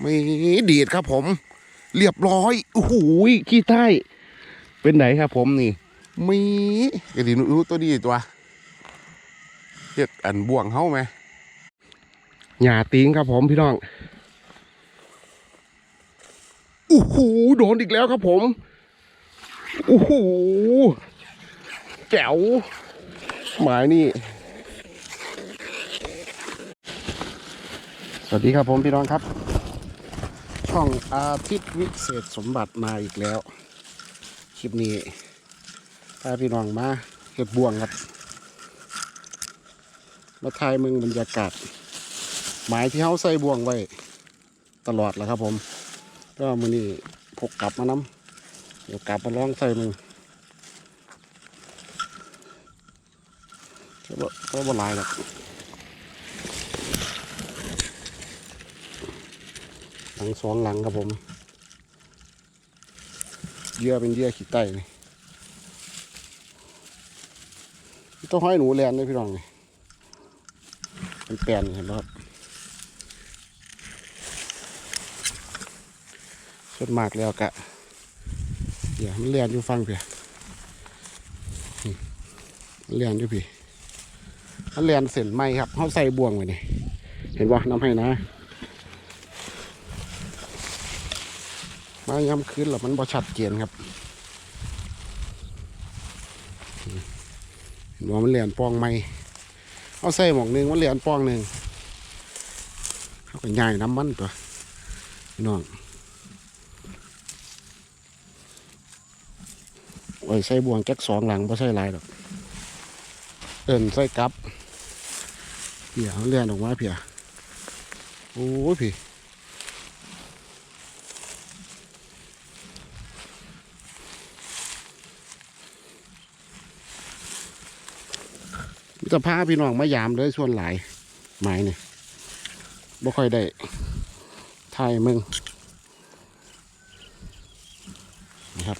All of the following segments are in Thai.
ไม่ดีดครับผม เรียบร้อยโอ้โหขี้ใต้เป็นไหนครับผมนี่ มีกระดิ่งรู้ตัวดีตัวเรียกอันบ่วงเฮ้าไหมหยาติงครับผมพี่น้องโอ้โหโดนอีกแล้วครับผมโอ้โหแจ๋วหมายนี่ สวัสดีครับผมพี่น้องครับ ช่องอาทิตย์วิเศษสมบัติมาอีกแล้ว คลิปนี้พาพี่น้องมาเห็ดบ่วงครับ มาถ่ายมึงบรรยากาศ หมายที่เขาใส่บ่วงไว้ ตลอดแหล้วครับผมก็มือนี้พกกลับมาน้ำเดี๋ยวกลับมาลองใส่มึงก็บ่ก็บ่หลายหรอก ลังสองหลังครับผมเยื่อเป็นเยื่อขี้ไตนี่ต้องห้อยหนูแลนด้วยพี่น้องนี่เป็นแปลนเห็นไหมครับส่วนมากแล้วกะเดี๋ยวมันเลียนอยู่ฟังเพียนี่มันเลียนอยู่พี่มันเลียนเส้นไหมครับเขาใส่บ่วงไว้นี่เห็นว่าน้ำให้นะ มาย้ำคืนแล้วมันบ่ชัดเจนครับห็นว่ามันเหรียญปองไหมเอาใส่หมองหนึ่งมันเหรียญปองหนึ่งเขาก็ย่ายน้ำมันตัวน้องไว้ยใส่บ่วงแจ็คสองหลังบ่ใส่ลายดอกเอินใส่กลับเพียเขาเลียนออกมาเพียโอ้ยพี่ จะพาพี่น้องมายามเลยส่วนหลายไม้เนี่ยบ่ค่อยได้ถ่ายมึงนะครับ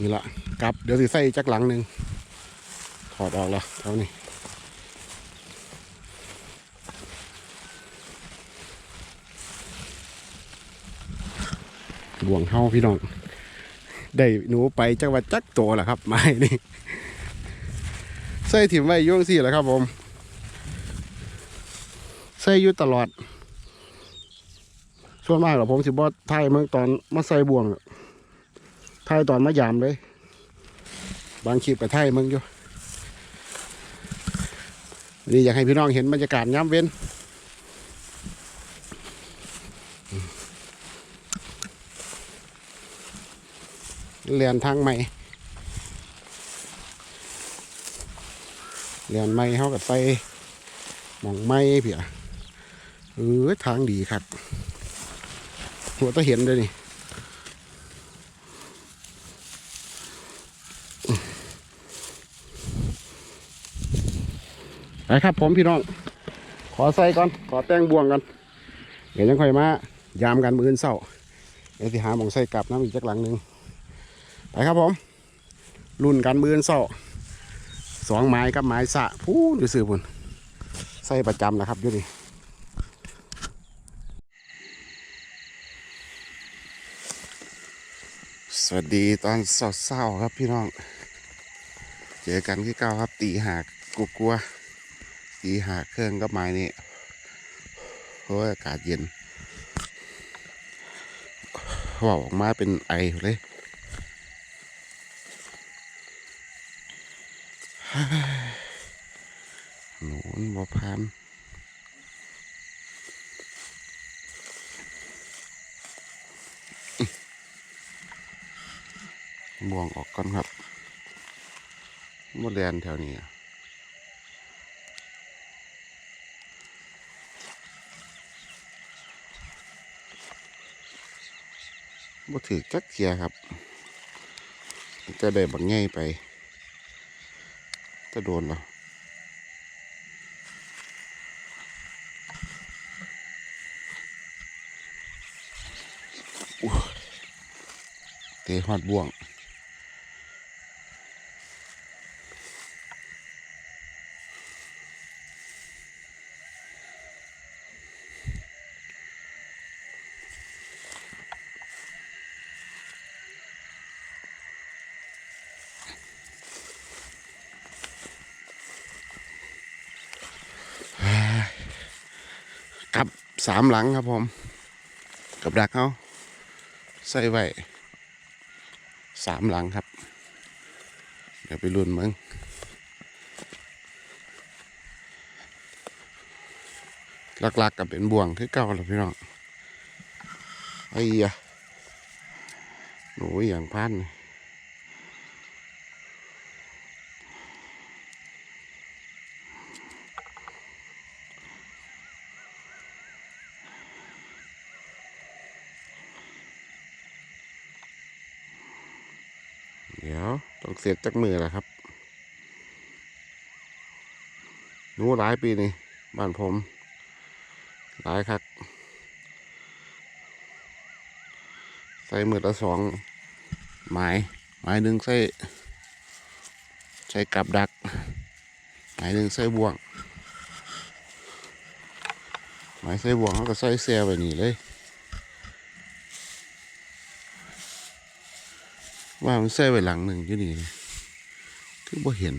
นี่ละกลับ เดี๋ยวสิใส่จักหลังหนึ่งถอดออกแล้วเท่านี้บ่วงเฮาพี่น้อง ได้หนูไปจังหวัดจักโตแหละครับไม้นี่ ส่ถิ่มไว้ยุ่งสี่แหละครับผม ใส่อยู่ตลอด ส่วนมากหรอผมสิบอไทยเมื่อตอนมาใส่บ่วงไทยตอนมายามเลย บางคลิปกับไทยเมืองอยู่นนี่อยากให้พี่น้องเห็นบรรยากาศย้ำเว้นเรียนทางใหม่ เรียนไม่เขากับใส่หมองไม่เพียเออทางดีครับหัวตะเห็นเลยนี่ไปครับผมพี่น้อง ขอใส่ก่อน ขอแต่งบ่วงกัน เดี๋ยวยังค่อยมา ยามกันมืออนเศร้าเดี๋ยวสิหาหมองใส่กลับน้ำอีกจักหลังหนึ่งไปครับผมรุ่นกันมืออนเศร้า สองไม้กับไม้สะพูดดูสื่อพุ่นใส่ประจำนะครับอยู่นี่สวัสดีตอนเศร้าๆครับพี่น้อง เจอกันที่เก้าครับ ตีหากกลัวตีหากเครื่องกับไม้นี่เพราะอากาศเย็นว่าออกมาเป็นไอเลย หนูนบ่พันบ่วงออกก่อนครับมดแดนแถวนี้บ่ถือจักเทียครับ จะได้บักง่ายไป จะโดนเหรอเตะหัดบ่วง กับ สามหลังครับผม กับดักเขาใส่ไว้สามหลังครับ เดี๋ยวไปรุ่นมึงหลักๆกับเป็นบ่วงคือเก่าแล้วพี่น้องไอ้ยะหนูอย่างพันนี่เดี๋ยวต้องเสียจากมือแล้วครับหนูหลายปีนี่บ้านผม หลายครับใส่มือละสองไม้ไม้หนึ่งใส่ใส่กับดักไม้หนึ่งใส่บ่วงไม้ใส่บ่วงเขาก็ใส่แซ่ไว้นี่เลย ว่ามันใส่ไว้หลังหนึ่งอยู่นี่คือบ่เห็น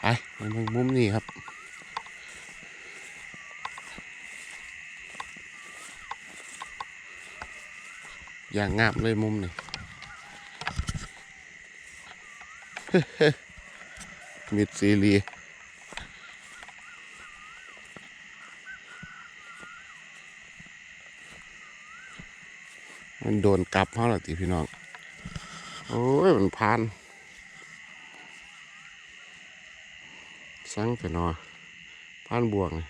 ไปมาเบิ่งมุมนี้ครับ อย่างงามเลยมุมนี้มิดซีรีมันโดนกลับเขาหรอติพี่น้อง โอ้ย มันพานสังแต่นอผ่านบวงนี่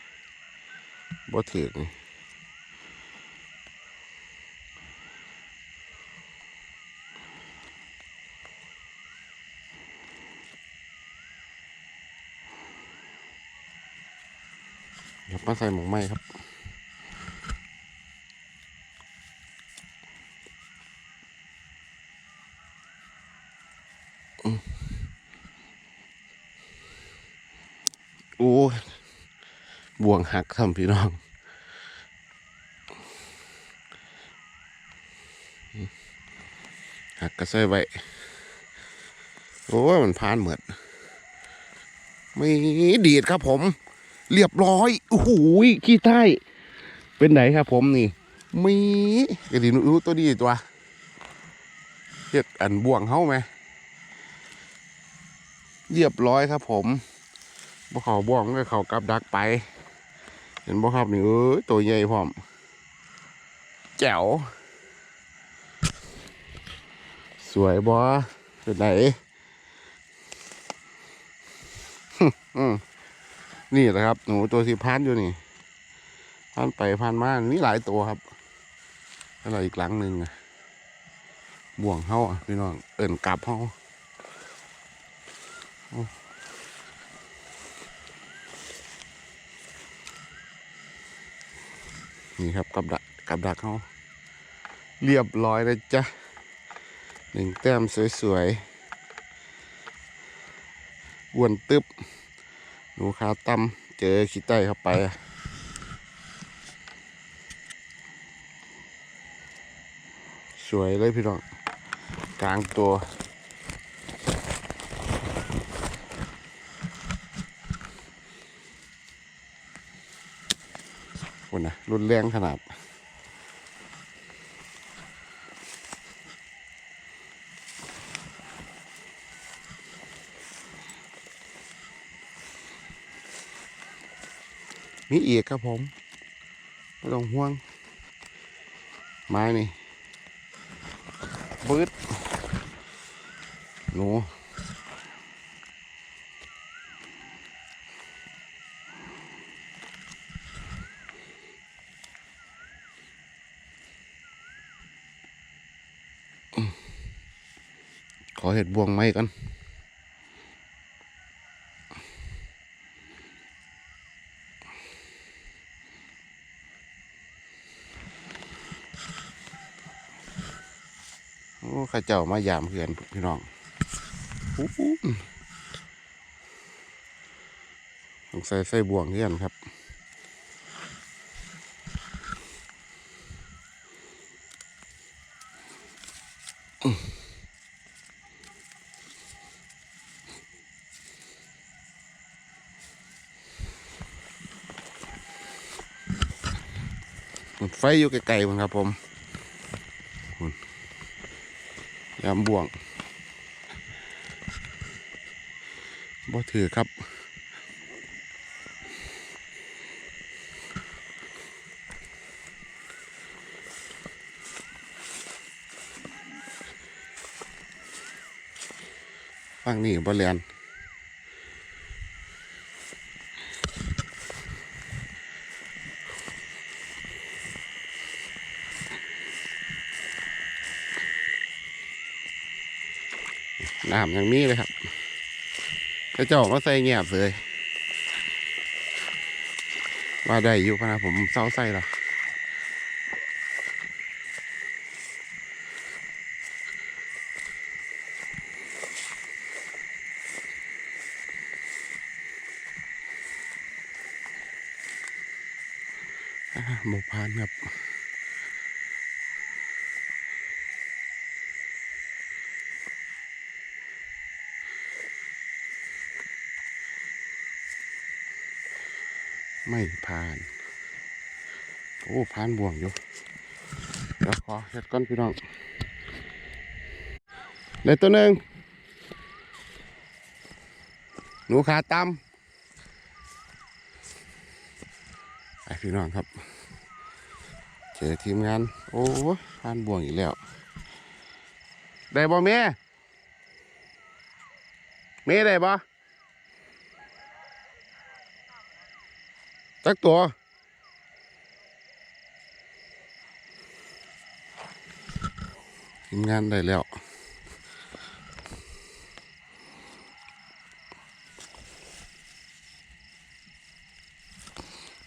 บ่ถือนี่ มาใส่หมกไหมครับโอ้บ่วงหักทำพี่น้องหักกระใส่ไว้โอ้มันพานเหมือดไม่ดีดครับผม เรียบร้อยโอ้โหขี้ใต้เป็นไหนครับผมนี่มีกระดิ่งรู้ตัวดีตัวเรียกอันบ่วงเฮ้าไหมเรียบร้อยครับผมบ่เขาบ่วงก็เขากับดักไป เห็นบ่ครับนี่เอ้ยตัวใหญ่พร้อมแจ๋วสวยบ่เป็นไหนอืม นี่แหละครับ หนูตัวสิพันอยู่นี่พันไปพันมามีหลายตัวครับแล้วเรอีกหลังหนึ่งอะบ่วงเฮาพี่น้องเอิ่นกลับเฮานี่ครับกับดักกับดักเขาเรียบร้อยเลยจ้ะหนึ่งแต้มสวยๆวนตึบ ดูขาตั้มเจอขี้ใต้เข้าไปสวยเลยพี่น้องกลางตัวคนนะรุนแรงขนาด มีเอียกครับผมไม่ต้องห่วง ไม้นี่บืดหนูขอเห็ดบวงไม้กัน เจ้ามายามเพื่อนพี่น้องต้องใส่ใส่บ่วงเพื่อนครับไฟอยู่ไกลๆมันครับผมามบ่วงบ่ถือครับฟังนี่บ่เรียน น้ำยังมีเลยครับถ้าเจ้ามาใส่เงียบเลย ว่าได้อยู่พนะผมเศร้าใส่ละอ่าหมกพานครับ ไม่ผ่าน โอ้ผ่านบ่วงอยู่เดี๋ยวขอเฮ็ดก้อนพี่น้องเลยตัวหนึ่งหนูขาตำไปพี่น้องครับ เจอทีมงาน โอ้ผ่านบ่วงอีกแล้ว ได้บ่เมเมได้บ่ จักตัวทีมงานได้แล้ว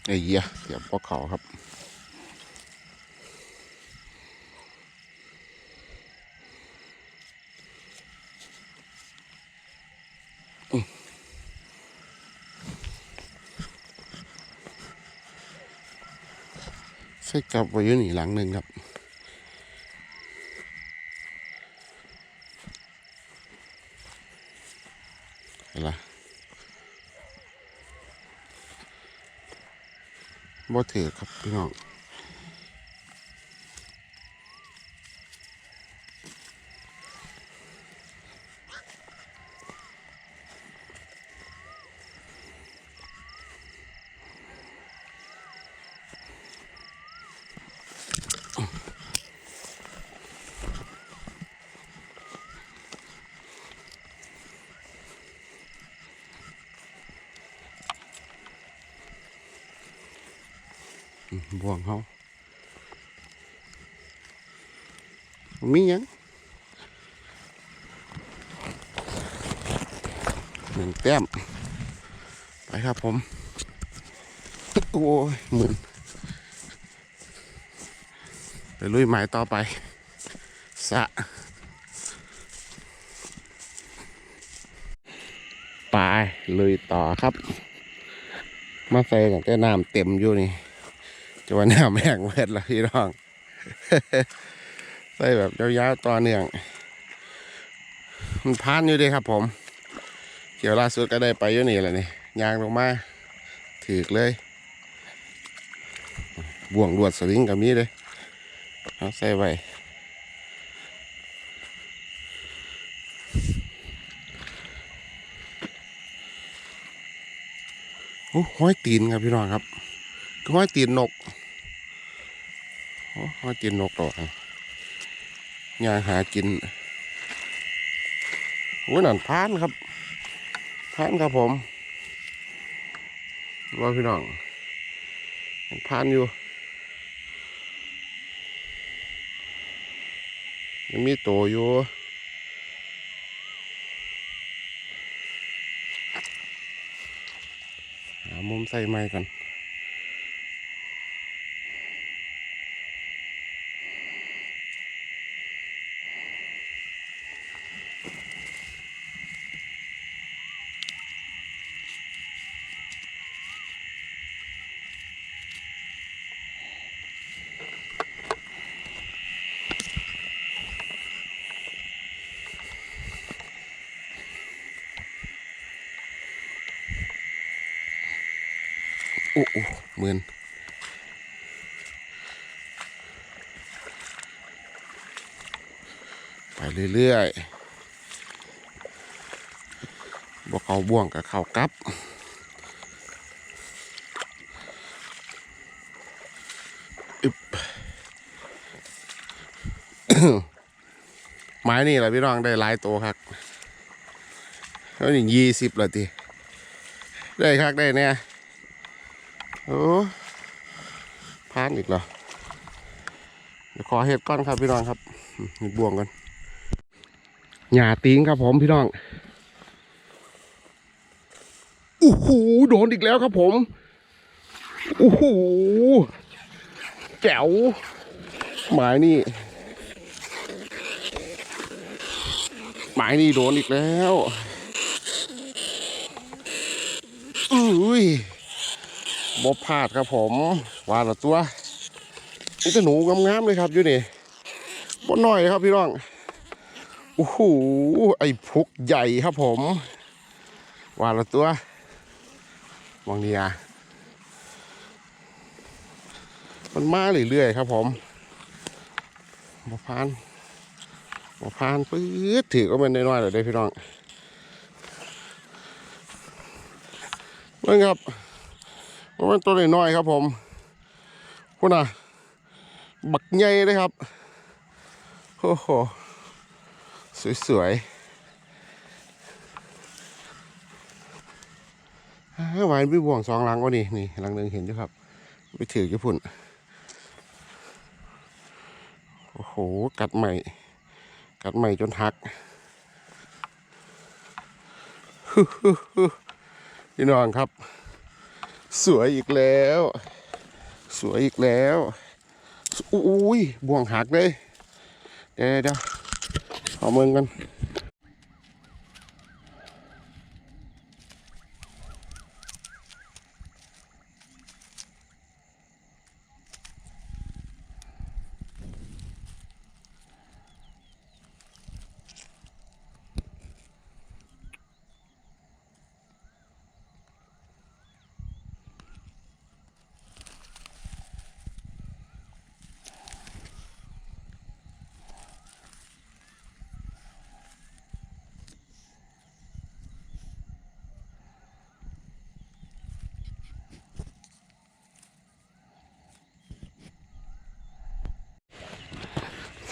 ไอ้เหี้ยเสียบพวกเขาครับ ส่กลับไว้อยู่นี่หลังหนึ่งครับอะไรบ่ถือครับพี่น้อง บ่วงเขามียังหนึ่งแต้ม ไปครับผม โอ้ยหมื่นไปลุยหมายต่อไป สะไปลุยต่อครับ มาใส่ตั้งแต่น้ำเต็มอยู่นี่ ว่าน้ำแห้งเวดละพี่น้องใส่แบบยาวๆต่อเนื่องมันพานอยู่ดีครับผมเกี่ยวล่าสุดก็ได้ไปอยู่นี่แหละนี่ยางลงมาถือเลยบ่วงลวดสลิงกับนี้เลยเอาใส่ไว้โอ้ห้อยตีนครับพี่น้องครับก็ห้อยตีนนก โอ้ห้อยตีนนกต่อครยางหากินโอ้ยนั่นพานครับพานครับผมว่าพี่น้องยังพานอยู่ยังมีโตอยู่หามุมใส่ไม้กัน โอ้โอ้หมื่นไปเรื่อยๆบวกเขาบ่วงกับเขากับอึบไม้นี่แหละพี่น้องได้หลายตัวครับแล้วอย่างยี่สิบเละทีได้คักได้เนี่ย โอ้พานอีกเหรอเดี๋ยวขอเห็ดก้อนครับพี่น้องครับอืมมีบ่วงกันหญ้าติงครับผมพี่น้องโอ้โหโดนอีกแล้วครับผมโอ้โหแจ๋วหมายนี่หมายนี่โดนอีกแล้วอุ้ย บพลาดครับผมว่าละตัวนี่จะหนูงามๆเลยครับอยู่นี่บนหน่อยครับพี่น้องโอ้โหไอ้พุกใหญ่ครับผมว่าละตัวมองนี่อะมันมาเรื่อยๆครับผมบพานมาพานปื๊ดถือก็เป็นน้อยๆเลยได้พี่น้องเบิ่งครับ มันเป็นตัวน้อยๆครับผมคุณน่ะ บักใหญ่เลยครับ โอ้โห สวยๆอ่าหวานพี่บ่วงสองหลังวะนี่นี่หลังหนึ่งเห็นอยู่ครับ ไปถือญี่ปุ่น โอ้โห กัดใหม่ กัดใหม่จนหักพี่น้องครับ สวยอีกแล้ว สวยอีกแล้วอุ้ยบ่วงหักเลย เดี๋ยวเดี๋ยวเอาเมืองกัน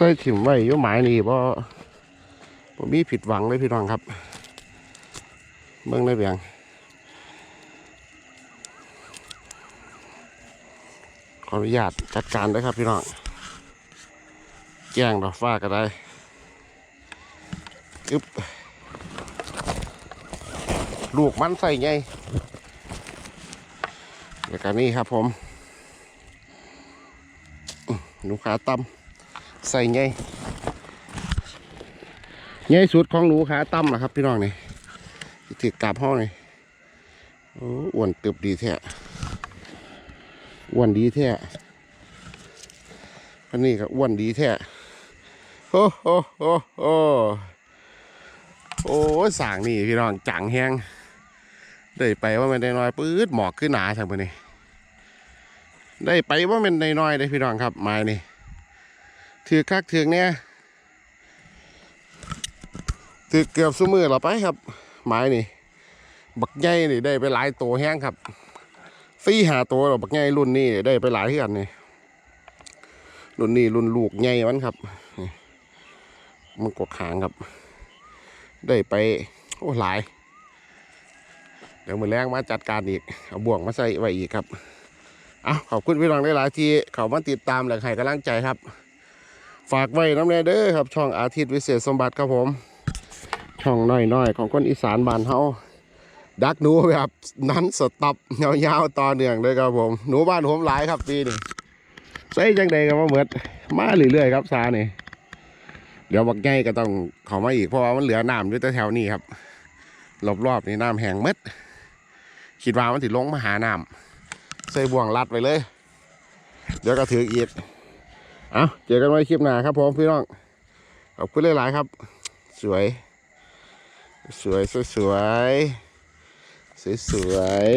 ส่ถิ่มไว้ยุ่หมายนี่บ่บ่มีผิดหวังเลยพี่น้องครับ เบิ่งได้เบียงขออนุญาตจัดการได้ครับพี่น้องแจ้งดอกฟ้าก็ได้อึบลูกมันใส่ไงแล้วก็นี่ครับผมลูกค้าตำ ใส่ไงไงสุดของหนูขาตั้มนะครับพี่น้องนี่ถือกลับห้องนี่อ้วนเติบดีแท้อ้วนดีแท้อันนี้ก็อ้วนดีแท้โอ้โหโอ้โหโอ้สร้างนี่พี่น้องจังแฮงได้ไปว่ามันได้น้อยปื๊ดหมอกขึ้นหนาทางบนนี่ได้ไปว่ามันได้น้อยเลยพี่น้องครับไม้นี่ ถือคักถือเนี่ยถือเกือบสมือเราไปครับ ไม้นี่ บักใหญ่นี่ได้ไปหลายตัวแห้งครับสี่หาตัวเราบักใหญ่รุ่นนี้ได้ไปหลายเท่กันนี่รุ่นนี้รุ่นลูกใหญ่มันครับมันกดขางครับ ได้ไป โอ้หลาย เดี๋ยวมือแรงมาจัดการอีก เอาบ่วงมาใส่ไว้อีกครับ เอาขอบคุณพี่น้องได้หลายๆที่เขามาติดตามและให้กำลังใจครับ ฝากไว้น้ำแน่เด้อครับ ช่องอาทิตย์วิเศษสมบัติครับผม ช่องน้อยๆของคนอีสานบ้านเฮาดักหนูแบบนั้นสต็อปยาวๆต่อเนื่องเลยครับผม หนูบ้านผมหลายครับปีนี้ใส่จังใดก็มาเหมือนมาเรื่อยๆครับซาเนี่เดี๋ยวบักใหญ่ก็ต้องเขามาอีกเพราะว่ามันเหลือน้ำอยู่แต่แถวนี้ครับรอบๆนี่น้ำแห้งหมืดคิดว่ามันถิลงมาหาน้ำใส่บ่วงรัดไปเลย เดี๋ยวก็ถืออีก เอาเจอกันไว้คลิปหน้าครับผมพี่น้องขอบคุณหลายๆครับ สวย สวยสวยสวยสวยสวย